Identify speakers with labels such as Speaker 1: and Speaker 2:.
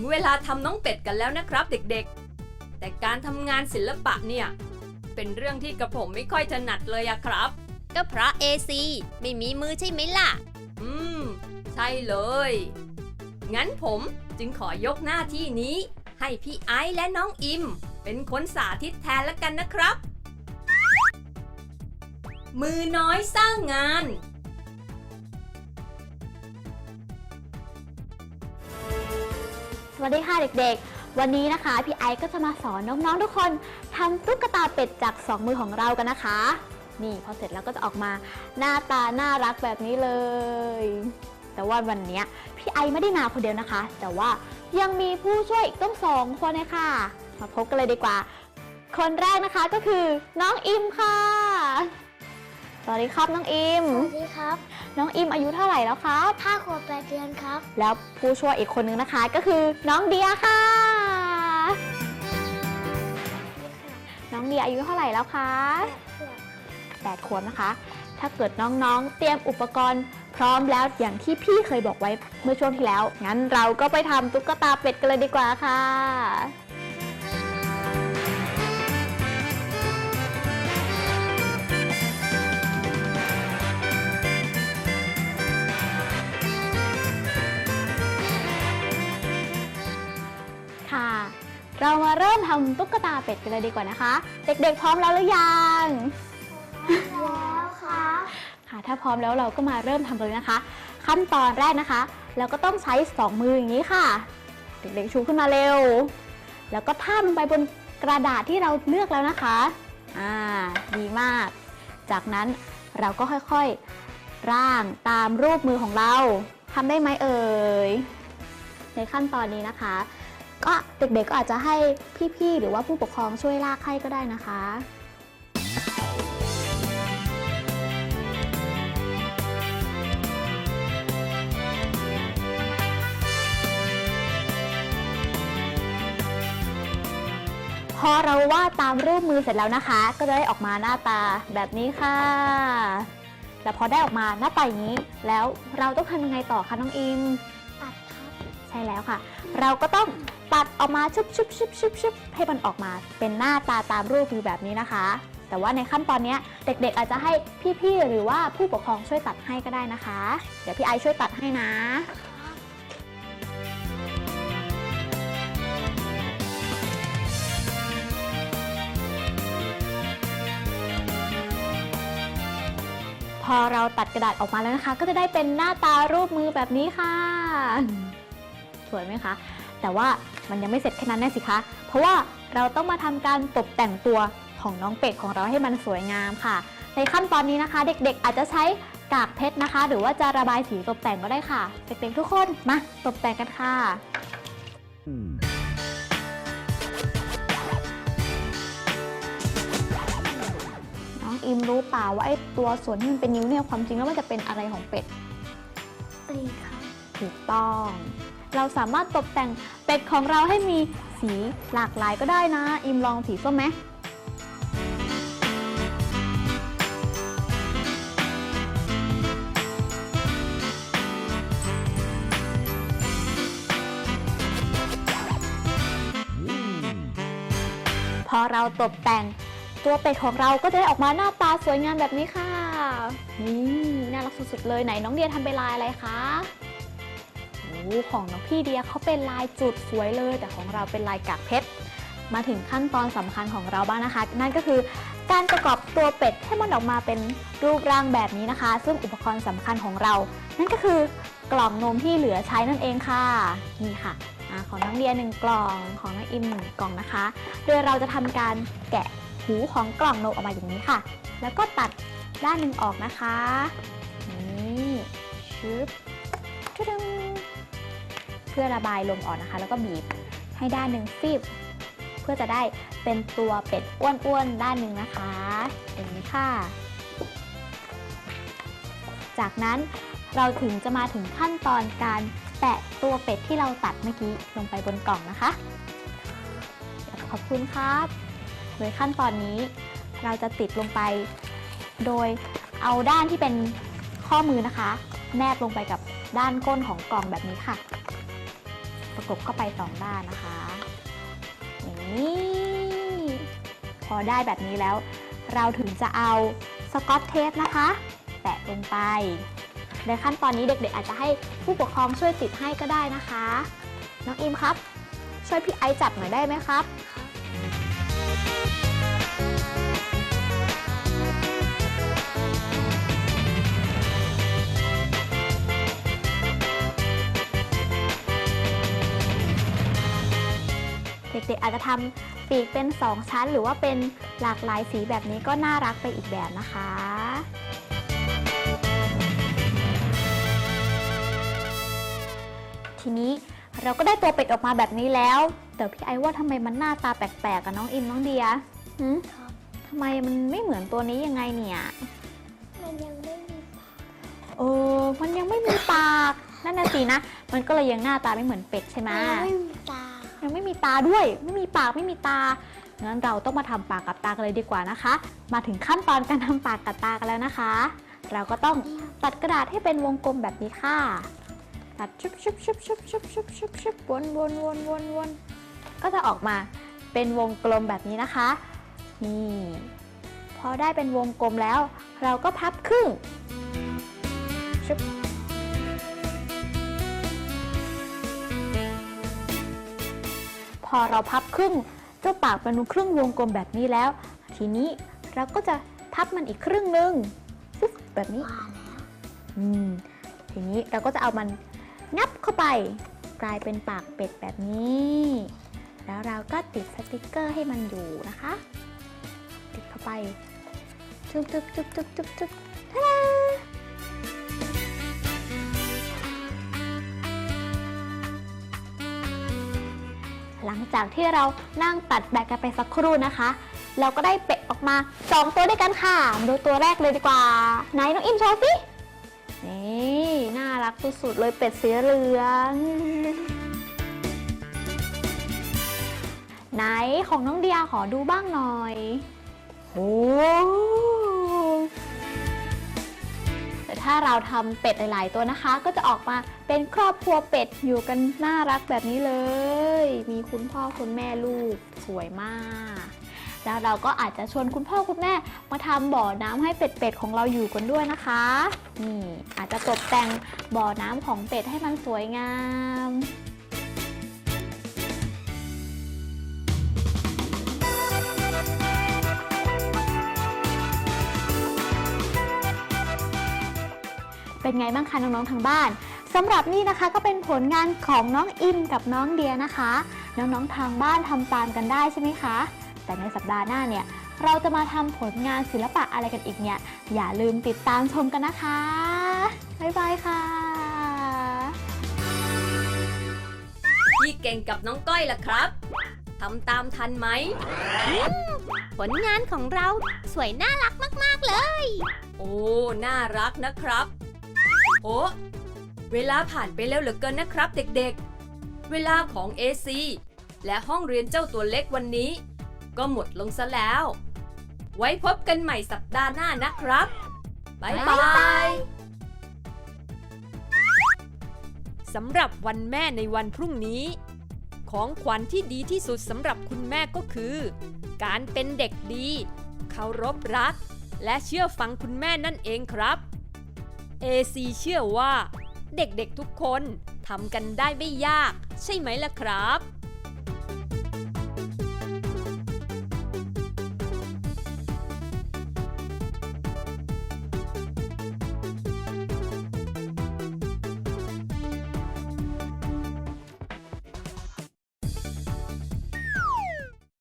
Speaker 1: ถึงเวลาทำน้องเป็ดกันแล้วนะครับเด็กๆ แต่การทำงานศิลปะเนี่ย เป็นเรื่องที่กระผมไม่ค่อยถนัดเลยอะครับ
Speaker 2: ก็เพราะเอซีไม่มีมือใช่ไหมล่ะ
Speaker 1: อืม ใช่เลย งั้นผมจึงขอยกหน้าที่นี้ ให้พี่ไอซ์และน้องอิม เป็นคนสาธิตแทนแล้วกันนะครับ มือน้อยสร้างงาน
Speaker 3: สวัสดีค่ะเด็กๆ วันนี้นะคะ พี่ไอซ์ก็จะมาสอนน้องๆทุกคนทำตุ๊กตาเป็ดจากสองมือของเรากันนะคะ นี่พอเสร็จแล้วก็จะออกมาหน้าตาน่ารักแบบนี้เลย แต่ว่าวันเนี้ยพี่ไอซ์ไม่ได้มาคนเดียวนะคะ แต่ว่ายังมีผู้ช่วยอีกต้องสองคนเลยค่ะ มาพบกันเลยดีกว่า คนแรกนะคะก็คือน้องอิมค่ะ วัสดีครับน้องอิม
Speaker 4: สวัสดีครับ
Speaker 3: น้องอิมอายุเท่าไหร่แล้วครับ
Speaker 4: ห้าขวบแปดเดือนครับ
Speaker 3: แล้วผู้ช่วยอีกคนนึงนะคะ ก็คือน้องเดียค่ะ น้องเดียอายุเท่าไหร่แล้วคะ
Speaker 4: แปดขวบ
Speaker 3: 8ขวบนะคะ ถ้าเกิดน้องๆ เตรียมอุปกรณ์พร้อมแล้วอย่างที่พี่เคยบอกไว้เมื่อช่วงที่แล้ว งั้นเราก็ไปทำตุ๊กตาเป็ดกันเลยดีกว่าค่ะค่ะ เรามาเริ่มทำตุ๊กตาเป็ดกันเลยดีกว่านะคะ เด็กๆ พร้อมแล้วหรือยัง
Speaker 4: แล้วครับ
Speaker 3: ค่ะถ้าพร้อมแล้วเราก็มาเริ่มทำเลยนะคะ ขั้นตอนแรกนะคะเราก็ต้องใช้สองมืออย่างนี้ค่ะ เด็กๆชูขึ้นมาเร็ว แล้วก็ทาบลงไปบนกระดาษที่เราเลือกแล้วนะคะอ่าดีมาก จากนั้นเราก็ค่อยๆร่างตามรูปมือของเราทำได้ไหมเอ่ยในขั้นตอนนี้นะคะ ก็เด็กๆก็อาจจะให้พี่ๆ หรือว่าผู้ปกครองช่วยลากให้ก็ได้นะคะพอเราวาดตามรูปมือเสร็จแล้วนะคะ ก็จะได้ออกมาหน้าตาแบบนี้ค่ะแล้วพอได้ออกมาหน้าตาอย่างนี้ แล้วเราต้องทำยังไงต่อคะน้องอิม
Speaker 4: ตัดครับ
Speaker 3: ใช่แล้วค่ะ เราก็ต้อง ตัดออกมาชุบชุบชุบชุบชุบให้มันออกมาเป็นหน้าตาตามรูปมือแบบนี้นะคะ แต่ว่าในขั้นตอนนี้เด็กๆอาจจะให้พี่ๆหรือว่าผู้ปกครองช่วยตัดให้ก็ได้นะคะ เดี๋ยวพี่ไอช่วยตัดให้นะพอเราตัดกระดาษออกมาแล้วนะคะ ก็จะได้เป็นหน้าตารูปมือแบบนี้ค่ะ สวยไหมคะ แต่ว่ามันยังไม่เสร็จแค่นั้นแน่สิคะ เพราะว่าเราต้องมาทำการตกแต่งตัวของน้องเป็ดของเราให้มันสวยงามค่ะ ในขั้นตอนนี้นะคะ เด็กๆ อาจจะใช้กากเพชรนะคะ หรือว่าจะระบายสีตกแต่งก็ได้ค่ะ เด็กๆทุกคนมาตกแต่งกันค่ะ น้องอิมรู้เปล่าว่าไอ้ตัวส่วนที่มันเป็นนิ้วเนี่ยความจริงแล้วมันจะเป็นอะไรของเป็ด
Speaker 4: ปีกครับ
Speaker 3: ถูกต้อง เราสามารถตกแต่งเป็ดของเราให้มีสีหลากหลายก็ได้นะ อิมลองสีส้มไหมพอเราตกแต่งตัวเป็ดของเราก็จะได้ออกมาหน้าตาสวยงามแบบนี้ค่ะ นี่น่ารักสุดๆเลยไหนน้องเดียทำเป็นลายอะไรคะ ของน้องพี่เดียเขาเป็นลายจุดสวยเลย แต่ของเราเป็นลายกากเพชรมาถึงขั้นตอนสำคัญของเราบ้างนะคะ นั่นก็คือการประกอบตัวเป็ดให้มันออกมาเป็นรูปร่างแบบนี้นะคะ ซึ่งอุปกรณ์สำคัญของเรา นั่นก็คือกล่องนมที่เหลือใช้นั่นเองค่ะนี่ค่ะอของน้องเดียหนึ่งกล่องของน้องอิมหนึ่งกล่องนะคะ โดยเราจะทำการแกะหูของกล่องนมออกมาอย่างนี้ค่ะ แล้วก็ตัดด้านหนึ่งออกนะคะนี่ชึบ พื่อระบายลมออกนะคะ แล้วก็บีบให้ด้านหนึ่งฟีบเพื่อจะได้เป็นตัวเป็ดอ้วนๆด้านหนึ่งนะคะอย่างนี้ค่ะ จากนั้นเราถึงจะมาถึงขั้นตอนการแปะตัวเป็ดที่เราตัดเมื่อกี้ลงไปบนกล่องนะคะ ขอบคุณครับโดยขั้นตอนนี้เราจะติดลงไป โดยเอาด้านที่เป็นข้อมือนะคะ แนบลงไปกับด้านก้นของกล่องแบบนี้ค่ะ ประกบเข้าไปสองด้านนะคะนี่พอได้แบบนี้แล้ว เราถึงจะเอาสกอตเทปนะคะ แปะลงไปในขั้นตอนนี้เด็กๆ อาจจะให้ผู้ปกครองช่วยติดให้ก็ได้นะคะ น้องอิมครับ ช่วยพี่ไอจับหน่อยได้ไหมครับ เด็กๆอาจจะทำปีกเป็น 2 ชั้น หรือว่าเป็นหลากหลายสีแบบนี้ก็น่ารักไปอีกแบบนะคะทีนี้เราก็ได้ตัวเป็ดออกมาแบบนี้แล้วแต่พี่ไอว่าทำไมมันหน้าตาแปลกๆกับน้องอิมน้องเดียหืม
Speaker 4: ครับ
Speaker 3: ทำไมมันไม่เหมือนตัวนี้ยังไงเนี่ย
Speaker 4: มันยังไม่มี
Speaker 3: เออมันยังไม่มีปาก นั่นน่ะสินะ มันก็เลยยังหน้าตาไม่เหมือนเป็ดใช่ไหม
Speaker 4: มันยังไม่มีตา
Speaker 3: ยังไม่มีตาด้วย ไม่มีปากไม่มีตางั้นเราต้องมาทำปากกับตากันเลยดีกว่านะคะ มาถึงขั้นตอนการทำปากกับตากันแล้วนะคะ เราก็ต้องตัดกระดาษให้เป็นวงกลมแบบนี้ค่ะ ตัดชุบชุบชุบชุบชุบชุบชุบชุบวนวนวนวนวนก็จะออกมาเป็นวงกลมแบบนี้นะคะ นี่พอได้เป็นวงกลมแล้ว เราก็พับครึ่งชุบ พอเราพับครึ่ง เจ้าปากเป็นครึ่งวงกลมแบบนี้แล้ว ทีนี้เราก็จะพับมันอีกครึ่งหนึ่งฟึ๊บแบบนี้อืมทีนี้เราก็จะเอามันงับเข้าไป กลายเป็นปากเป็ดแบบนี้ แล้วเราก็ติดสติกเกอร์ให้มันอยู่นะคะ ติดเข้าไปจุ๊บจุ๊บจุ๊บจุ๊บจุ๊บจุ๊บ หลังจากที่เรานั่งตัดแบกกันไปสักครู่นะคะ เราก็ได้เป็ดออกมาสองตัวด้วยกันค่ะมาดูตัวแรกเลยดีกว่า ไหนน้องอิมโชว์สินี่น่ารักสุดๆเลยเป็ดสีเหลืองไหนของน้องเดียขอดูบ้างหน่อยโอ้ ถ้าเราทำเป็ดหลาย ๆ ตัวนะคะ ก็จะออกมาเป็นครอบครัวเป็ดอยู่กันน่ารักแบบนี้เลย มีคุณพ่อคุณแม่ลูกสวยมาก แล้วเราก็อาจจะชวนคุณพ่อคุณแม่มาทำบ่อน้ำให้เป็ดๆของเราอยู่กันด้วยนะคะ นี่อาจจะตกแต่งบ่อน้ำของเป็ดให้มันสวยงาม เป็นไงบ้างคะน้องๆทางบ้านสำหรับนี่นะคะก็เป็นผลงานของน้องอิมกับน้องเดียนะคะ น้องๆทางบ้านทำตามกันได้ใช่ไหมคะ แต่ในสัปดาห์หน้าเนี่ยเราจะมาทำผลงานศิลปะอะไรกันอีกเนี่ย อย่าลืมติดตามชมกันนะคะ บ๊ายบายค่ะ
Speaker 1: พี่เก่งกับน้องก้อยล่ะครับทำตามทันไหม
Speaker 2: ผลงานของเราสวยน่ารักมาก ๆ เลย
Speaker 1: โอ้ น่ารักนะครับ โอ้เวลาผ่านไปเร็วเหลือเกินนะครับเด็กๆ เวลาของ AC และห้องเรียนเจ้าตัวเล็กวันนี้ ก็หมดลงซะแล้ว ไว้พบกันใหม่สัปดาห์หน้านะครับ บ๊ายบาย
Speaker 5: สำหรับวันแม่ในวันพรุ่งนี้ ของขวัญที่ดีที่สุดสำหรับคุณแม่ก็คือ การเป็นเด็กดี เคารพรัก และเชื่อฟังคุณแม่นั่นเองครับ AC เชื่อว่า เด็กๆทุกคนทำกันได้ไม่ยาก ใช่ไหมล่ะครับ